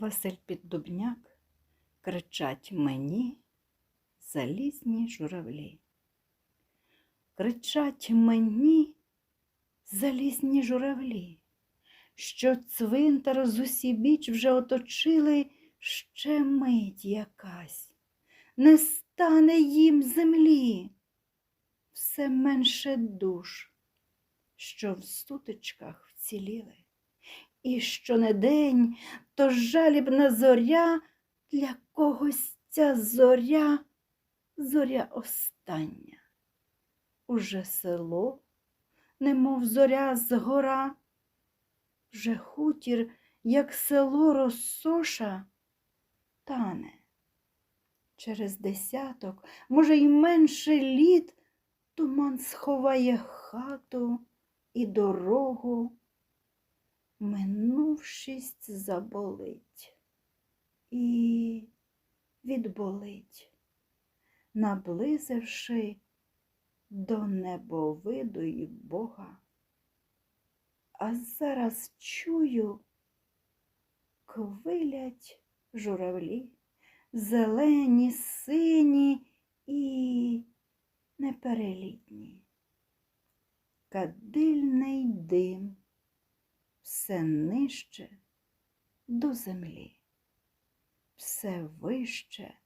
Василь Піддубняк кричать мені залізні журавлі. Кричать мені залізні журавлі, що цвинтар з усібіч вже оточили ще мить якась, не стане їм землі, все менше душ, що в сутичках вціліли. І що не день, то жалібна зоря для когось ця зоря, зоря остання. Уже село, немов зоря з гора, вже хутір, як село розсоша, тане. Через десяток, може, й менше літ, туман сховає хату і дорогу минувшість заболить і відболить, наблизивши до небовиду й Бога. А зараз чую, квилять журавлі, зелені, сині і неперелітні. Кадильний дим все нижче до землі, все вище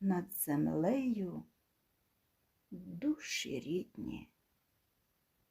над землею душі рідні.